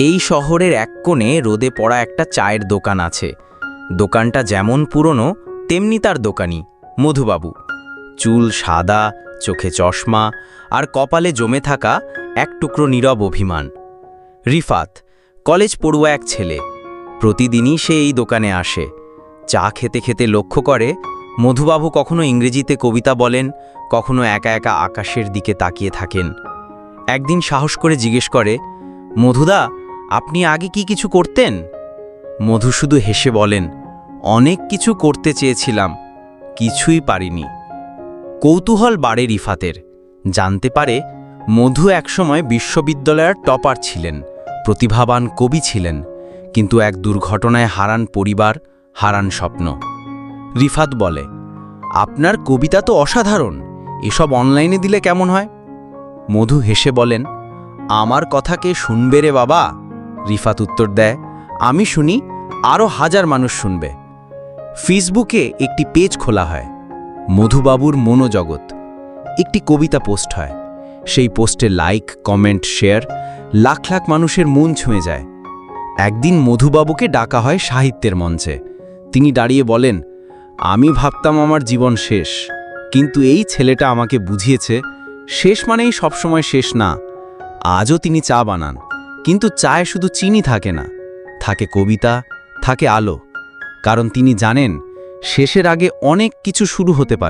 এই শহরের এক কোণে রোদে পড়া একটা চায়ের দোকান আছে। দোকানটা যেমন পুরনো, তেমনি তার দোকানি, মধুবাবু। চুল সাদা, চোখে চশমা, আর কপালে জমে থাকা এক টুকরো নীরব অভিমান। রিফাত, কলেজ পড়ুয়া এক ছেলে। প্রতিদিনই সে এই দোকানে আসে। চা খেতে খেতে লক্ষ্য করে, মধুবাবু কখনো ইংরেজিতে কবিতা বলেন, কখনো একা একা আকাশের দিকে তাকিয়ে থাকেন। একদিন সাহস করে জিজ্ঞেস করে, মধুদা আপনি আগে কি কিছু করতেন? মধু শুধু হেসে বলেন, অনেক কিছু করতে চেয়েছিলাম, কিছুই পারিনি। কৌতূহল বাড়ে রিফাতের। জানতে পারে, মধু একসময় বিশ্ববিদ্যালয়ের টপার ছিলেন, প্রতিভাবান কবি ছিলেন, কিন্তু এক দুর্ঘটনায় হারান পরিবার, হারান স্বপ্ন। রিফাত বলে, আপনার কবিতা তো অসাধারণ, এসব অনলাইনে দিলে কেমন হয়? মধু হেসে বলেন, আমার কথা কে শুনবে রে বাবা? রিফাত উত্তর দেয়, আমি শুনি আরও হাজার মানুষ শুনবে। ফেসবুকে একটি পেজ খোলা হয়, মধুবাবুর মনোজগৎ। একটি কবিতা পোস্ট হয়, সেই পোস্টে like, comment, share lakh lakh মানুষের মন ছুঁয়ে যায়। একদিন মধুবাবুকে ডাকা হয় সাহিত্যের মঞ্চে। তিনি দাঁড়িয়ে বলেন, আমি ভাবতাম আমার জীবন শেষ, কিন্তু এই ছেলেটা আমাকে বুঝিয়েছে, শেষ মানেই সবসময় শেষ না, আজও তিনি চা বানান। কিন্তু চায়ে শুধু চিনি থাকে না, থাকে কবিতা, থাকে আলো, কারণ তিনি জানেন শেষের আগে অনেক কিছু শুরু হতে পারে।